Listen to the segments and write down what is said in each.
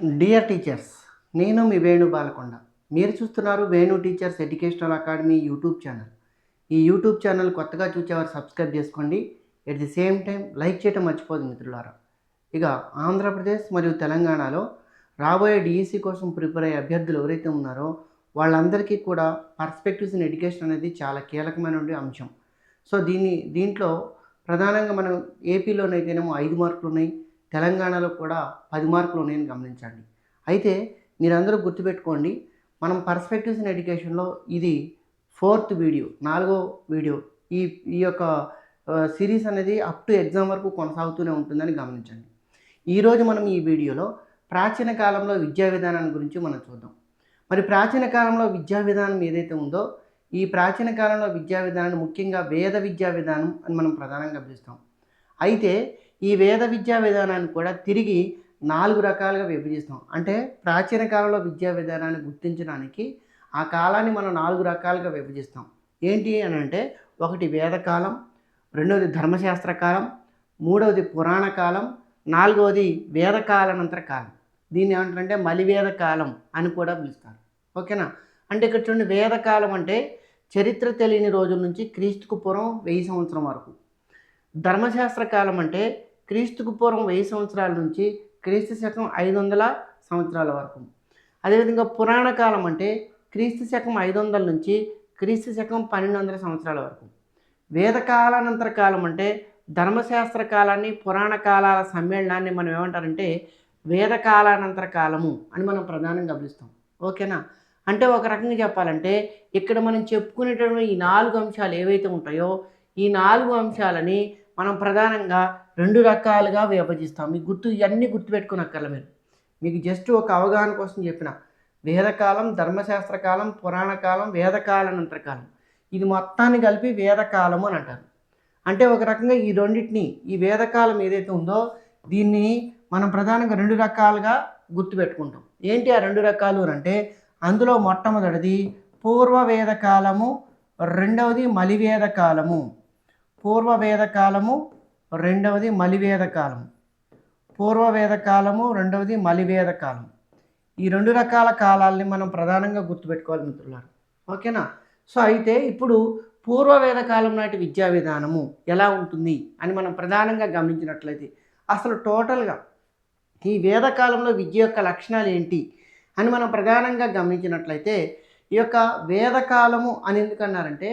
Dear teachers నేను మీ వేణు బాలకొండ. మీరు చూస్తున్నారు Venu teachers educational academy YouTube channel ఈ యూట్యూబ్ ఛానల్ కొత్తగా చూసేవారు సబ్స్క్రైబ్ చేసుకోండి. At the same time like చేయటం మర్చిపోదు మిత్రులారా. ఇక ఆంధ్రప్రదేశ్ మరియు తెలంగాణలో రాబోయే డిఈసి కోసం ప్రిపేర్ అయ్యే అభ్యర్థులు ఎవరైతే ఉన్నారో వాళ్ళందరికీ కూడా పర్స్పెక్టివ్స్ ఇన్ ఎడ్యుకేషన్ అనేది చాలా కీలకమైన అంశం. సో దీన్ని దీంట్లో ప్రధానంగా మనం ఏపీలోనైతేనేమో ఐదు మార్కులు ఉన్నాయి తెలంగాణలో కూడా పది మార్కులు ఉన్నాయని గమనించండి. అయితే మీరందరూ గుర్తుపెట్టుకోండి మనం పర్స్పెక్టివ్స్ ఇన్ ఎడ్యుకేషన్లో ఇది ఫోర్త్ వీడియో నాలుగో వీడియో ఈ ఈ యొక్క సిరీస్ అనేది అప్ టు ఎగ్జామ్ వరకు కొనసాగుతూనే ఉంటుందని గమనించండి. ఈరోజు మనం ఈ వీడియోలో ప్రాచీన కాలంలో విద్యా విధానాన్ని గురించి మనం చూద్దాం. మరి ప్రాచీన కాలంలో విద్యా విధానం ఏదైతే ఉందో ఈ ప్రాచీన కాలంలో విద్యా విధానాన్ని ముఖ్యంగా వేద విద్యా విధానం అని మనం ప్రధానంగా పిలుస్తాం. అయితే ఈ వేద విద్యా విధానాన్ని కూడా తిరిగి నాలుగు రకాలుగా విభజిస్తాం. అంటే ప్రాచీన కాలంలో విద్యా విధానాన్ని గుర్తించడానికి ఆ కాలాన్ని మనం నాలుగు రకాలుగా విభజిస్తాం. ఏంటి అని అంటే ఒకటి వేదకాలం రెండవది ధర్మశాస్త్ర కాలం మూడవది పురాణ కాలం నాలుగవది వేదకాలానంతర కాలం. దీన్ని ఏమంటారంటే మలివేద కాలం అని కూడా పిలుస్తారు. ఓకేనా? అంటే ఇక్కడ చూడండి వేదకాలం అంటే చరిత్ర తెలియని రోజుల నుంచి క్రీస్తుకు పూర్వం వెయ్యి సంవత్సరం వరకు. ధర్మశాస్త్ర కాలం అంటే క్రీస్తుకు పూర్వం వెయ్యి సంవత్సరాల నుంచి క్రీస్తు శకం ఐదు వందల సంవత్సరాల వరకు. అదేవిధంగా పురాణ కాలం అంటే క్రీస్తు శకం ఐదు వందల నుంచి క్రీస్తు శకం పన్నెండు వందల సంవత్సరాల వరకు. వేదకాలానంతర కాలం అంటే ధర్మశాస్త్ర కాలాన్ని పురాణ కాలాల సమ్మేళనాన్ని మనం ఏమంటారంటే వేదకాలానంతర కాలము అని మనం ప్రధానంగా పిలుస్తాం. ఓకేనా? అంటే ఒక రకంగా చెప్పాలంటే ఇక్కడ మనం చెప్పుకునేటటువంటి ఈ నాలుగు అంశాలు ఏవైతే ఉంటాయో ఈ నాలుగు అంశాలని మనం ప్రధానంగా రెండు రకాలుగా విభజిస్తాం. మీకు గుర్తు ఇవన్నీ గుర్తుపెట్టుకునక్కర్ల మీరు. మీకు జస్ట్ ఒక అవగాహన కోసం చెప్పిన వేదకాలం ధర్మశాస్త్ర కాలం పురాణ కాలం వేదకాలానంతర కాలం ఇది మొత్తాన్ని కలిపి వేదకాలము అని అంటారు. అంటే ఒక రకంగా ఈ రెండింటిని ఈ వేదకాలం ఏదైతే ఉందో దీన్ని మనం ప్రధానంగా రెండు రకాలుగా గుర్తుపెట్టుకుంటాం. ఏంటి ఆ రెండు రకాలు అని అంటే అందులో మొట్టమొదటిది పూర్వ వేదకాలము రెండవది మలివేద కాలము పూర్వ వేద కాలము రెండవది మలివేద కాలము. పూర్వ వేద కాలము రెండవది మలివేద కాలం ఈ రెండు రకాల కాలాలని మనం ప్రధానంగా గుర్తుపెట్టుకోవాలి మిత్రులారు. ఓకేనా? సో అయితే ఇప్పుడు పూర్వవేద కాలం నాటి విద్యా విధానము ఎలా ఉంటుంది అని మనం ప్రధానంగా గమనించినట్లయితే అసలు టోటల్గా ఈ వేదకాలంలో విద్య యొక్క లక్షణాలు ఏంటి అని మనం ప్రధానంగా గమనించినట్లయితే ఈ యొక్క వేదకాలము అని ఎందుకన్నారంటే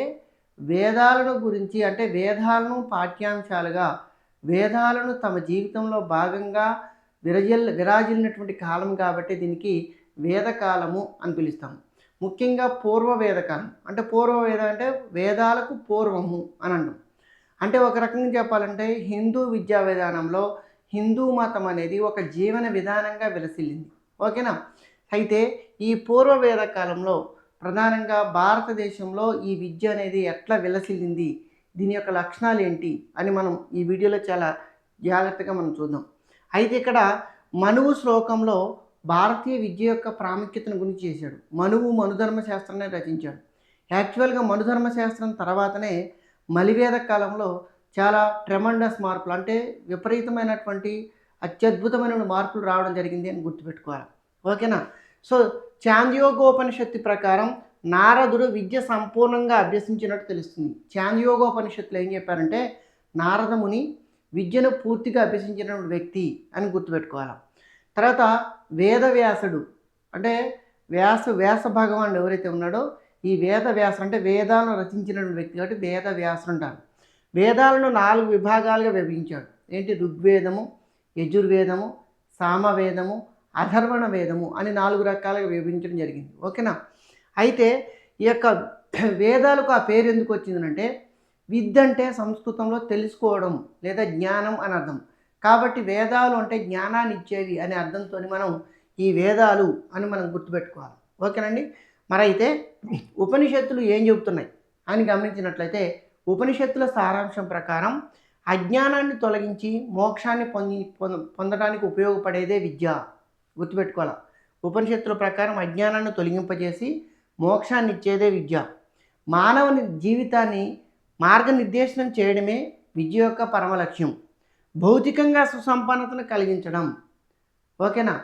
వేదాలను గురించి అంటే వేదాలను పాఠ్యాంశాలుగా వేదాలను తమ జీవితంలో భాగంగా విరజిల్ విరాజిల్లినటువంటి కాలం కాబట్టి దీనికి వేదకాలము అని పిలుస్తాము. ముఖ్యంగా పూర్వ వేదకాలం. అంటే పూర్వ వేద అంటే వేదాలకు పూర్వము అని అంటాం. అంటే ఒక రకంగా చెప్పాలంటే హిందూ విద్యా విధానంలో హిందూ మతం అనేది ఒక జీవన విధానంగా విలసిల్లింది. ఓకేనా? అయితే ఈ పూర్వ వేద కాలంలో ప్రధానంగా భారతదేశంలో ఈ విద్య అనేది ఎట్లా విలసిల్లింది? దీని యొక్క లక్షణాలు ఏంటి? అని మనం ఈ వీడియోలో చాలా జాగ్రత్తగా మనం చూద్దాం. అయితే ఇక్కడ మనువు శ్లోకంలో భారతీయ విద్య యొక్క ప్రాముఖ్యతను గురించి చేశాడు. మనువు మనుధర్మ శాస్త్రాన్ని రచించాడు. యాక్చువల్గా మనుధర్మ శాస్త్రం తర్వాతనే మలివేద కాలంలో చాలా ట్రెమండస్ మార్పులు అంటే విపరీతమైనటువంటి అత్యద్భుతమైన మార్పులు రావడం జరిగింది అని గుర్తుపెట్టుకోవాలి. ఓకేనా? సో చాంద్యోగోపనిషత్తు ప్రకారం నారదుడు విద్య సంపూర్ణంగా అభ్యసించినట్టు తెలుస్తుంది. చాంద్యోగోపనిషత్తులు ఏం చెప్పారంటే నారదముని విద్యను పూర్తిగా అభ్యసించిన వ్యక్తి అని గుర్తుపెట్టుకోవాలి. తర్వాత వేదవ్యాసుడు అంటే వ్యాస వ్యాస భగవానుడు ఎవరైతే ఉన్నాడో ఈ వేద వ్యాసుడు అంటే వేదాలను రచించిన వ్యక్తి కాబట్టి వేద వ్యాసుడు అంటారు. వేదాలను నాలుగు విభాగాలుగా విభజించాడు. ఏంటి? ఋగ్వేదము యజుర్వేదము సామవేదము అధర్వణ వేదము అని నాలుగు రకాలుగా విభజించడం జరిగింది. ఓకేనా? అయితే ఈ యొక్క వేదాలకు ఆ పేరు ఎందుకు వచ్చిందంటే విద్య అంటే సంస్కృతంలో తెలుసుకోవడం లేదా జ్ఞానం అని అర్థం. కాబట్టి వేదాలు అంటే జ్ఞానాన్ని ఇచ్చేవి అనే అర్థంతో మనం ఈ వేదాలు అని మనం గుర్తుపెట్టుకోవాలి. ఓకేనండి? మరి అయితే ఉపనిషత్తులు ఏం చెబుతున్నాయి? అని గమనించినట్లయితే ఉపనిషత్తుల సారాంశం ప్రకారం అజ్ఞానాన్ని తొలగించి మోక్షాన్ని పొంది పొందడానికి ఉపయోగపడేదే విద్య. గుర్తుపెట్టుకోవాలి? ఉపనిషత్తుల ప్రకారం అజ్ఞానాన్ని తొలగింపజేసి మోక్షాన్ని ఇచ్చేదే విద్య. మానవుని జీవితాన్ని మార్గనిర్దేశనం చేయడమే విద్య యొక్క పరమ లక్ష్యం భౌతికంగా సుసంపన్నతను కలిగించడం. ఓకేనా?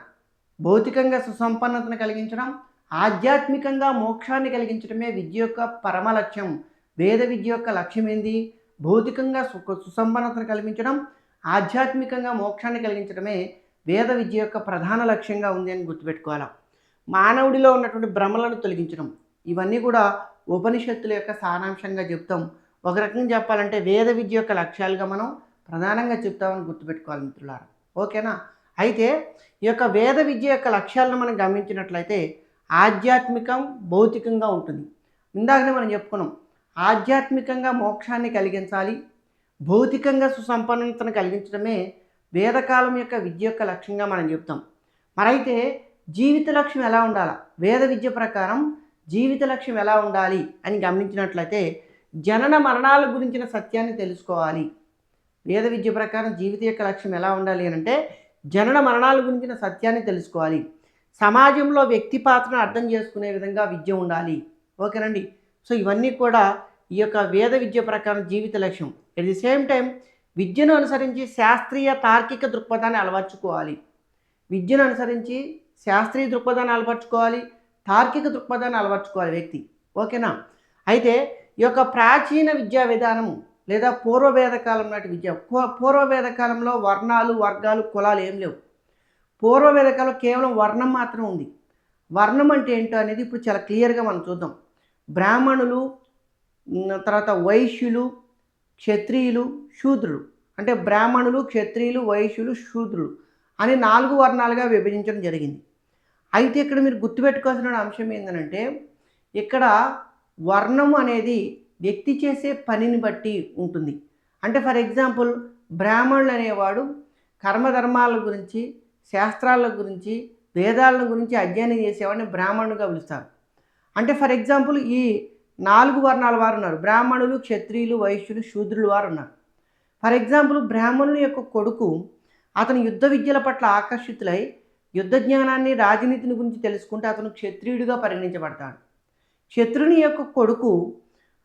భౌతికంగా సుసంపన్నతను కలిగించడం ఆధ్యాత్మికంగా మోక్షాన్ని కలిగించడమే విద్య యొక్క పరమ లక్ష్యం వేద విద్య యొక్క లక్ష్యం ఏంది భౌతికంగా సుఖ సుసంపన్నతను కలిగించడం ఆధ్యాత్మికంగా మోక్షాన్ని కలిగించడమే వేద విద్య యొక్క ప్రధాన లక్ష్యంగా ఉంది అని గుర్తుపెట్టుకోవాలి. మానవుడిలో ఉన్నటువంటి భ్రమలను తొలగించడం. ఇవన్నీ కూడా ఉపనిషత్తుల యొక్క సారాంశంగా చెప్తాం. ఒక రకంగా చెప్పాలంటే వేద విద్య యొక్క లక్ష్యాలుగా మనం ప్రధానంగా చెప్తామని గుర్తుపెట్టుకోవాలి మిత్రులారా. ఓకేనా? అయితే ఈ యొక్క వేద విద్య యొక్క లక్ష్యాలను మనం గమనించినట్లయితే ఆధ్యాత్మికం భౌతికంగా ఉంటుంది. ఇందాకనే మనం చెప్పుకున్నాం. ఆధ్యాత్మికంగా మోక్షాన్ని కలిగించాలి. భౌతికంగా సుసంపన్నతను కలిగించడమే వేదకాలం యొక్క విద్య యొక్క లక్ష్యంగా మనం చెప్తాం. మరైతే జీవిత లక్ష్యం ఎలా ఉండాలి? వేద విద్య ప్రకారం జీవిత లక్ష్యం ఎలా ఉండాలి అని గమనించినట్లయితే జనన మరణాల గురించిన సత్యాన్ని తెలుసుకోవాలి. వేద విద్య ప్రకారం జీవిత యొక్క లక్ష్యం ఎలా ఉండాలి అని అంటే జనన మరణాల గురించిన సత్యాన్ని తెలుసుకోవాలి. సమాజంలో వ్యక్తి పాత్రను అర్థం చేసుకునే విధంగా విద్య ఉండాలి. ఓకేనండి? సో ఇవన్నీ కూడా ఈ యొక్క వేద విద్య ప్రకారం జీవిత లక్ష్యం. ఎట్ ది సేమ్ టైం విద్యను అనుసరించి శాస్త్రీయ తార్కిక దృక్పథాన్ని అలవర్చుకోవాలి. విద్యను అనుసరించి శాస్త్రీయ దృక్పథాన్ని అలవర్చుకోవాలి తార్కిక దృక్పథాన్ని అలవర్చుకోవాలి వ్యక్తి. ఓకేనా? అయితే ఈ యొక్క ప్రాచీన విద్యా విధానము లేదా పూర్వవేద కాలం నాటి విద్య పూ- పూర్వవేద కాలంలో వర్ణాలు వర్గాలు కులాలు ఏం లేవు. పూర్వవేద కాలం కేవలం వర్ణం మాత్రం ఉంది. వర్ణం అంటే ఏంటో అనేది ఇప్పుడు చాలా క్లియర్గా మనం చూద్దాం. బ్రాహ్మణులు తర్వాత వైశ్యులు క్షత్రియులు శూద్రులు. అంటే బ్రాహ్మణులు క్షత్రియులు వైశ్యులు శూద్రులు అని నాలుగు వర్ణాలుగా విభజించడం జరిగింది. అయితే ఇక్కడ మీరు గుర్తుపెట్టుకోవాల్సిన అంశం ఏంటంటే ఇక్కడ వర్ణం అనేది వ్యక్తి చేసే పనిని బట్టి ఉంటుంది. అంటే ఫర్ ఎగ్జాంపుల్ బ్రాహ్మణులు అనేవాడు కర్మధర్మాల గురించి శాస్త్రాల గురించి వేదాల గురించి అధ్యయనం చేసేవాడిని బ్రాహ్మణుడుగా పిలుస్తారు. అంటే ఫర్ ఎగ్జాంపుల్ ఈ నాలుగు వర్ణాల వారు ఉన్నారు. బ్రాహ్మణులు క్షత్రియులు వైశ్యులు శూద్రులు వారు ఉన్నారు. ఫర్ ఎగ్జాంపుల్ బ్రాహ్మణుని యొక్క కొడుకు అతను యుద్ధ విద్యల పట్ల ఆకర్షితులై యుద్ధ జ్ఞానాన్ని రాజనీతిని గురించి తెలుసుకుంటే అతను క్షత్రియుడిగా పరిగణించబడతాడు. శత్రుని యొక్క కొడుకు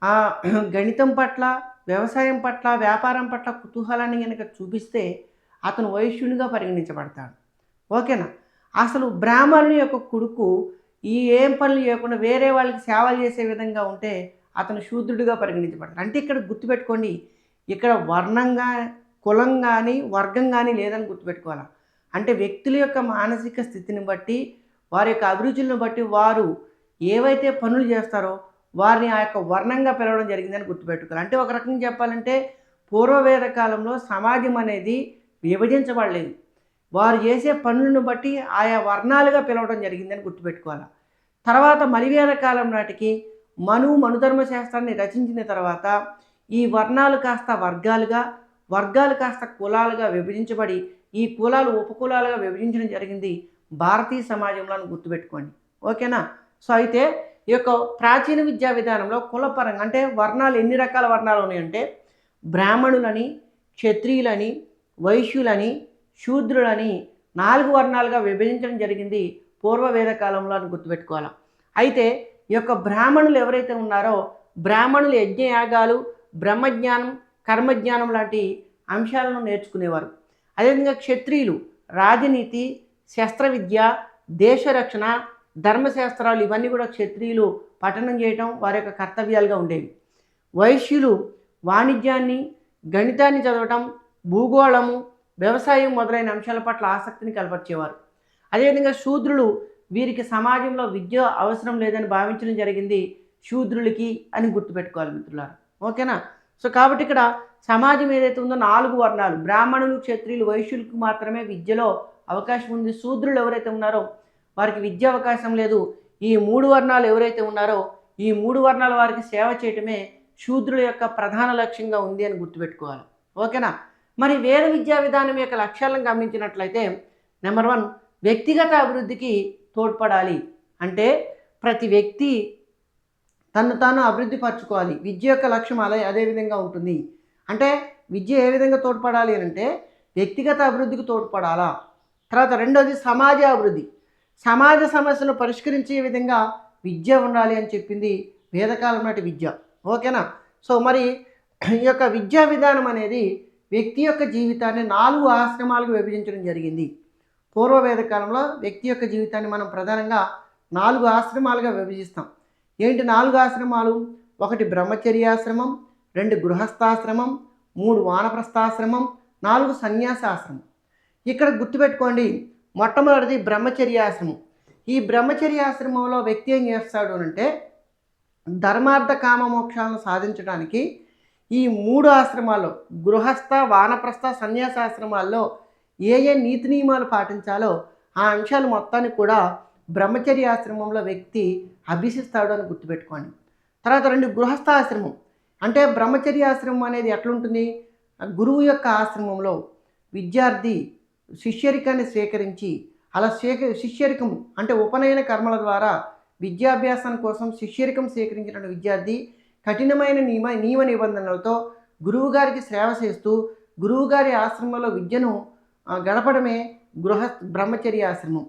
ఆ గణితం పట్ల వ్యవసాయం పట్ల వ్యాపారం పట్ల కుతూహలాన్ని కనుక చూపిస్తే అతను వైశ్యునిగా పరిగణించబడతాడు. ఓకేనా? అసలు బ్రాహ్మణుని యొక్క కొడుకు ఈ ఏం పనులు చేయకుండా వేరే వాళ్ళకి సేవలు చేసే విధంగా ఉంటే అతను శూద్రుడిగా పరిగణించబడతాడు అంటే ఇక్కడ గుర్తుపెట్టుకోండి ఇక్కడ వర్ణంగా కులం కానీ వర్గం కానీ లేదని గుర్తుపెట్టుకోవాలి? అంటే వ్యక్తుల యొక్క మానసిక స్థితిని బట్టి వారి యొక్క అభిరుచులను బట్టి వారు ఏవైతే పనులు చేస్తారో వారిని ఆ యొక్క వర్ణంగా పిలవడం జరిగిందని గుర్తుపెట్టుకోవాలి. అంటే ఒక రకంగా చెప్పాలంటే పూర్వవేద కాలంలో సమాజం అనేది విభజించబడలేదు. వారు చేసే పనులను బట్టి ఆయా వర్ణాలుగా పిలవడం జరిగిందని గుర్తుపెట్టుకోవాలి. తర్వాత మలివేద కాలం నాటికి మను మనుధర్మ శాస్త్రాన్ని రచించిన తర్వాత ఈ వర్ణాలు కాస్త వర్గాలుగా వర్గాలు కాస్త కులాలుగా విభజించబడి ఈ కులాలు ఉపకులాలుగా విభజించడం జరిగింది భారతీయ సమాజంలో గుర్తుపెట్టుకోండి. ఓకేనా? సో అయితే ఈ యొక్క ప్రాచీన విద్యా విధానంలో కులపరంగా అంటే వర్ణాలు ఎన్ని రకాల వర్ణాలు ఉన్నాయంటే బ్రాహ్మణులని క్షత్రియులని వైశ్యులని శూద్రులని నాలుగు వర్ణాలుగా విభజించడం జరిగింది పూర్వ వేద కాలంలో అని గుర్తుపెట్టుకోవాలి. అయితే ఈ యొక్క బ్రాహ్మణులు ఎవరైతే ఉన్నారో బ్రాహ్మణులు యజ్ఞయాగాలు బ్రహ్మజ్ఞానం కర్మజ్ఞానం లాంటి అంశాలను నేర్చుకునేవారు. అదేవిధంగా క్షత్రియులు రాజనీతి శస్త్ర విద్య దేశరక్షణ ధర్మశాస్త్రాలు ఇవన్నీ కూడా క్షత్రియులు పఠనం చేయటం వారి యొక్క కర్తవ్యాలుగా ఉండేవి. వైశ్యులు వాణిజ్యాన్ని గణితాన్ని చదవటం భూగోళము వ్యవసాయం మొదలైన అంశాల పట్ల ఆసక్తిని కనపరిచేవారు అదేవిధంగా శూద్రులు వీరికి సమాజంలో విద్య అవసరం లేదని భావించడం జరిగింది శూద్రులకి అని గుర్తుపెట్టుకోవాలి మిత్రులారు. ఓకేనా? సో కాబట్టి ఇక్కడ సమాజం ఏదైతే ఉందో నాలుగు వర్ణాలు బ్రాహ్మణులు క్షత్రియులు వైశ్యులకు మాత్రమే విద్యలో అవకాశం ఉంది. శూద్రులు ఎవరైతే ఉన్నారో వారికి విద్య అవకాశం లేదు. ఈ మూడు వర్ణాలు ఎవరైతే ఉన్నారో ఈ మూడు వర్ణాల వారికి సేవ చేయటమే శూద్రుల యొక్క ప్రధాన లక్ష్యంగా ఉంది అని గుర్తుపెట్టుకోవాలి. ఓకేనా? మరి వేద విద్యా విధానం యొక్క లక్ష్యాలను గమనించినట్లయితే నెంబర్ వన్ వ్యక్తిగత అభివృద్ధికి తోడ్పడాలి. అంటే ప్రతి వ్యక్తి తను తాను అభివృద్ధి పరచుకోవాలి. విద్య యొక్క లక్ష్యం అదే అదే విధంగా ఉంటుంది. అంటే విద్య ఏ విధంగా తోడ్పడాలి అని అంటే వ్యక్తిగత అభివృద్ధికి తోడ్పడాలా? తర్వాత రెండోది సమాజ అభివృద్ధి. సమాజ సమస్యలను పరిష్కరించే విధంగా విద్య ఉండాలి అని చెప్పింది వేదకాలం నాటి విద్య. ఓకేనా? సో మరి ఈ యొక్క విద్యా విధానం అనేది వ్యక్తి యొక్క జీవితాన్ని నాలుగు ఆశ్రమాలకు విభజించడం జరిగింది. పూర్వవేద కాలంలో వ్యక్తి యొక్క జీవితాన్ని మనం ప్రధానంగా నాలుగు ఆశ్రమాలుగా విభజిస్తాం. ఏంటి నాలుగు ఆశ్రమాలు? ఒకటి బ్రహ్మచర్యాశ్రమం రెండు గృహస్థాశ్రమం మూడు వానప్రస్థాశ్రమం నాలుగు సన్యాసాశ్రమం ఇక్కడ గుర్తుపెట్టుకోండి మొట్టమొదటిది బ్రహ్మచర్యాశ్రమం ఈ బ్రహ్మచర్యాశ్రమంలో వ్యక్తి ఏం చేస్తాడు అంటే ధర్మార్థ కామ మోక్షాలను సాధించడానికి ఈ మూడు ఆశ్రమాల్లో గృహస్థ వానప్రస్థ సన్యాసాశ్రమాల్లో ఏ ఏ నీతి నియమాలు పాటించాలో ఆ అంశాలు మొత్తాన్ని కూడా బ్రహ్మచర్య ఆశ్రమంలో వ్యక్తి అభ్యసిస్తాడు అని గుర్తుపెట్టుకోండి. తర్వాత రెండు గృహస్థ ఆశ్రమం. అంటే బ్రహ్మచర్య ఆశ్రమం అనేది ఎట్లుంటుంది? గురువు యొక్క ఆశ్రమంలో విద్యార్థి శిష్యరికాన్ని స్వీకరించి అలా స్వీక శిష్యరికం అంటే ఉపనయన కర్మల ద్వారా విద్యాభ్యాసం కోసం శిష్యరికం స్వీకరించిన విద్యార్థి కఠినమైన నియమ నియమ నిబంధనలతో గురువుగారికి సేవ చేస్తూ గురువుగారి ఆశ్రమంలో విద్యను గడపడమే గృహ బ్రహ్మచర్య ఆశ్రమం.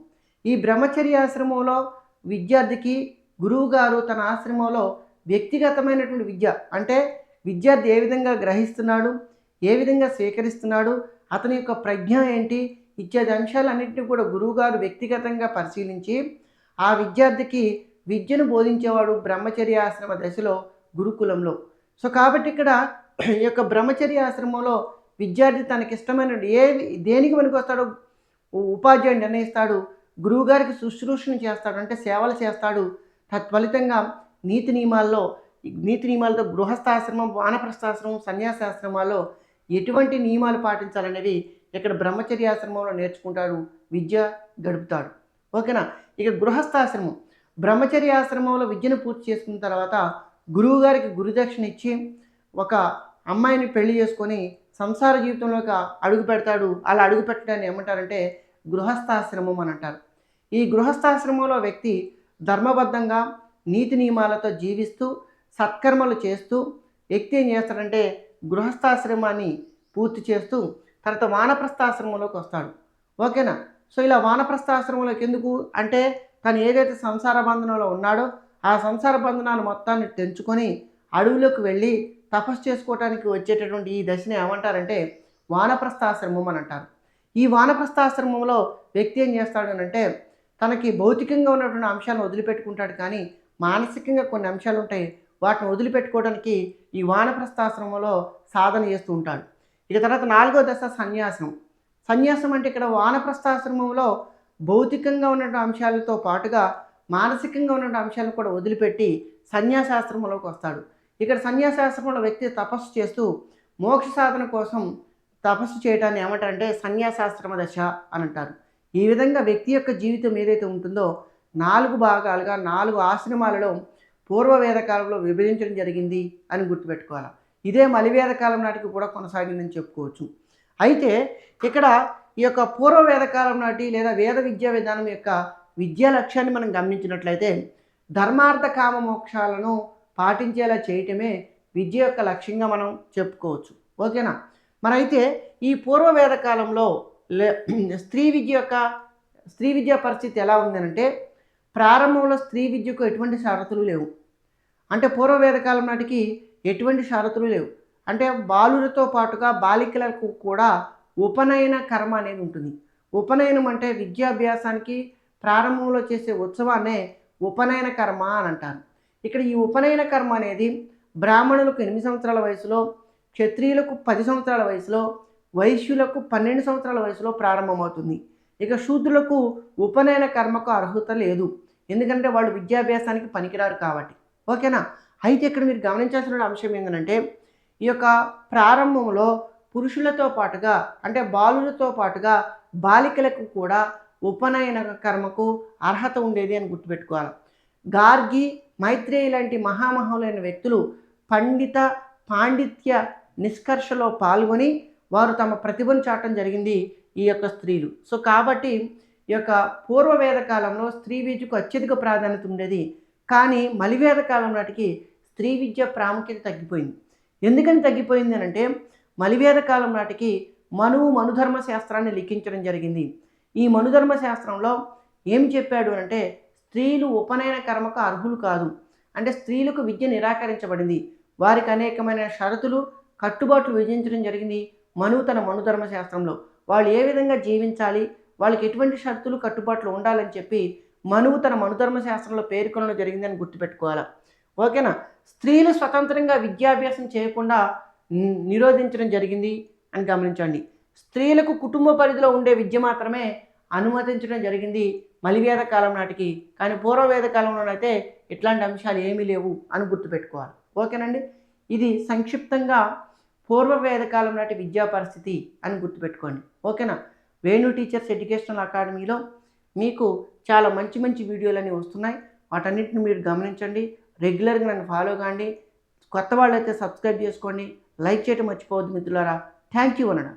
ఈ బ్రహ్మచర్య ఆశ్రమంలో విద్యార్థికి గురువుగారు తన ఆశ్రమంలో వ్యక్తిగతమైనటువంటి విద్య అంటే విద్యార్థి ఏ విధంగా గ్రహిస్తున్నాడు ఏ విధంగా స్వీకరిస్తున్నాడు అతని యొక్క ప్రజ్ఞ ఏంటి ఇత్యాది అంశాలన్నింటినీ కూడా గురువుగారు వ్యక్తిగతంగా పరిశీలించి ఆ విద్యార్థికి విద్యను బోధించేవాడు బ్రహ్మచర్య ఆశ్రమ దశలో గురుకులంలో. సో కాబట్టి ఇక్కడ ఈ యొక్క బ్రహ్మచర్య ఆశ్రమంలో విద్యార్థి తనకిష్టమైన ఏ దేనికి పనికొస్తాడో? ఉపాధ్యాయుడు నిర్ణయిస్తాడు. గురువుగారికి శుశ్రూషణ చేస్తాడు. అంటే సేవలు చేస్తాడు. తత్ఫలితంగా నీతి నియమాల్లో నీతి నియమాలతో గృహస్థాశ్రమం వానప్రస్థాశ్రమం సన్యాసాశ్రమాల్లో ఎటువంటి నియమాలు పాటించాలనేవి ఇక్కడ బ్రహ్మచర్యాశ్రమంలో నేర్చుకుంటాడు. విద్య గడుపుతాడు. ఓకేనా? ఇక గృహస్థాశ్రమం. బ్రహ్మచర్యాశ్రమంలో విద్యను పూర్తి చేసుకున్న తర్వాత గురువుగారికి గురుదక్షిణ ఇచ్చి ఒక అమ్మాయిని పెళ్ళి చేసుకొని సంసార జీవితంలోకి అడుగు పెడతాడు. అలా అడుగు పెట్టడాన్ని ఏమంటారంటే గృహస్థాశ్రమం అని అంటారు. ఈ గృహస్థాశ్రమంలో వ్యక్తి ధర్మబద్ధంగా నీతి నియమాలతో జీవిస్తూ సత్కర్మలు చేస్తూ వ్యక్తి ఏం చేస్తాడంటే గృహస్థాశ్రమాన్ని పూర్తి చేస్తూ తర్వాత వానప్రస్థాశ్రమంలోకి వస్తాడు. ఓకేనా? సో ఇలా వానప్రస్థాశ్రమంలోకి ఎందుకు? అంటే తను ఏదైతే సంసార బంధనంలో ఉన్నాడో ఆ సంసార బంధనాలు మొత్తాన్ని తెంచుకొని అడవులోకి వెళ్ళి తపస్సు చేసుకోవటానికి వచ్చేటటువంటి ఈ దశని ఏమంటారంటే వానప్రస్థాశ్రమం అని అంటారు. ఈ వానప్రస్థాశ్రమంలో వ్యక్తి ఏం చేస్తాడు అంటే తనకి భౌతికంగా ఉన్నటువంటి అంశాలను వదిలిపెట్టుకుంటాడు కానీ మానసికంగా కొన్ని అంశాలు ఉంటాయి. వాటిని వదిలిపెట్టుకోవడానికి ఈ వానప్రస్థాశ్రమంలో సాధన చేస్తూ ఉంటాడు. ఇక తర్వాత నాలుగో దశ సన్యాసం. సన్యాసం అంటే ఇక్కడ వానప్రస్థాశ్రమంలో భౌతికంగా ఉన్న అంశాలతో పాటుగా మానసికంగా ఉన్న అంశాలను కూడా వదిలిపెట్టి సన్యాసాశ్రమంలోకి వస్తాడు. ఇక్కడ సన్యాసాశ్రమంలో వ్యక్తి తపస్సు చేస్తూ మోక్ష సాధన కోసం తపస్సు చేయటాన్ని ఏమంటారంటే సన్యాసాశ్రమ దశ అని అంటారు. ఈ విధంగా వ్యక్తి యొక్క జీవితం ఏదైతే ఉంటుందో నాలుగు భాగాలుగా నాలుగు ఆశ్రమాలలో పూర్వవేద కాలంలో విభజించడం జరిగింది అని గుర్తుపెట్టుకోవాలి. ఇదే మలివేద కాలం నాటికి కూడా కొనసాగిందని చెప్పుకోవచ్చు. అయితే ఇక్కడ ఈ యొక్క పూర్వవేద కాలం నాటి లేదా వేద విద్యా విధానం యొక్క విద్యా లక్ష్యాన్ని మనం గమనించినట్లయితే ధర్మార్థ కామ మోక్షాలను పాటించేలా చేయటమే విద్య యొక్క లక్ష్యంగా మనం చెప్పుకోవచ్చు. ఓకేనా? మరైతే ఈ పూర్వవేద కాలంలో లే స్త్రీ విద్య యొక్క స్త్రీ విద్యా పరిస్థితి ఎలా ఉందనంటే ప్రారంభంలో స్త్రీ విద్యకు ఎటువంటి షరతులు లేవు. అంటే పూర్వవేద కాలం నాటికి ఎటువంటి షరతులు లేవు. అంటే బాలులతో పాటుగా బాలికలకు కూడా ఉపనయన కర్మ అనేది ఉంటుంది. ఉపనయనం అంటే విద్యాభ్యాసానికి ప్రారంభంలో చేసే ఉత్సవాన్నే ఉపనయన కర్మ అని అంటారు. ఇక్కడ ఈ ఉపనయన కర్మ అనేది బ్రాహ్మణులకు ఎనిమిది సంవత్సరాల వయసులో క్షత్రియులకు పది సంవత్సరాల వయసులో వైశ్యులకు పన్నెండు సంవత్సరాల వయసులో ప్రారంభమవుతుంది. ఇక శూద్రులకు ఉపనయన కర్మకు అర్హత లేదు. ఎందుకంటే వాళ్ళు విద్యాభ్యాసానికి పనికిరారు కాబట్టి. ఓకేనా? అయితే ఇక్కడ మీరు గమనించాల్సిన అంశం ఏంటంటే ఈ యొక్క ప్రారంభంలో పురుషులతో పాటుగా అంటే బాలులతో పాటుగా బాలికలకు కూడా ఉపనయన కర్మకు అర్హత ఉండేది అని గుర్తుపెట్టుకోవాలి. గార్గి మైత్రేయి లాంటి మహామహులైన వ్యక్తులు పండిత పాండిత్య నిష్కర్షలో పాల్గొని వారు తమ ప్రతిభను చాటం జరిగింది ఈ యొక్క స్త్రీలు. సో కాబట్టి ఈ యొక్క పూర్వవేద కాలంలో స్త్రీ విద్యకు అత్యధిక ప్రాధాన్యత ఉండేది. కానీ మలివేద కాలం నాటికి స్త్రీ విద్య ప్రాముఖ్యత తగ్గిపోయింది. ఎందుకని తగ్గిపోయింది అని అంటే మలివేద కాలం నాటికి మనువు మనుధర్మ శాస్త్రాన్ని లిఖించడం జరిగింది. ఈ మనుధర్మ శాస్త్రంలో ఏం చెప్పాడు అంటే స్త్రీలు ఉపనయన కర్మకు అర్హులు కాదు. అంటే స్త్రీలకు విద్య నిరాకరించబడింది. వారికి అనేకమైన షరతులు కట్టుబాట్లు విధించడం జరిగింది మను తన మనుధర్మ శాస్త్రంలో. వాళ్ళు ఏ విధంగా జీవించాలి? వాళ్ళకి ఎటువంటి షరతులు కట్టుబాట్లు ఉండాలని చెప్పి మనువు తన మనుధర్మ శాస్త్రంలో పేర్కొనడం జరిగిందని గుర్తుపెట్టుకోవాలా? ఓకేనా? స్త్రీలు స్వతంత్రంగా విద్యాభ్యాసం చేయకుండా ని- నిరోధించడం జరిగింది అని గమనించండి. స్త్రీలకు కుటుంబ పరిధిలో ఉండే విద్య మాత్రమే అనుమతించడం జరిగింది మలివేద కాలం నాటికి. కానీ పూర్వవేద కాలంలోనైతే ఇట్లాంటి అంశాలు ఏమీ లేవు అని గుర్తుపెట్టుకోవాలి. ఓకేనండి? ఇది సంక్షిప్తంగా పూర్వవేద కాలం నాటి విద్యా పరిస్థితి అని గుర్తుపెట్టుకోండి. ఓకేనా? వేణు టీచర్స్ ఎడ్యుకేషనల్ అకాడమీలో మీకు చాలా మంచి మంచి వీడియోలు వస్తున్నాయి. వాటన్నిటిని మీరు గమనించండి. రెగ్యులర్గా నన్ను ఫాలో కాండి. కొత్త వాళ్ళైతే సబ్స్క్రైబ్ చేసుకోండి. లైక్ చేయడం మర్చిపోవద్దు మిత్రులారా. థ్యాంక్ యూ అనడం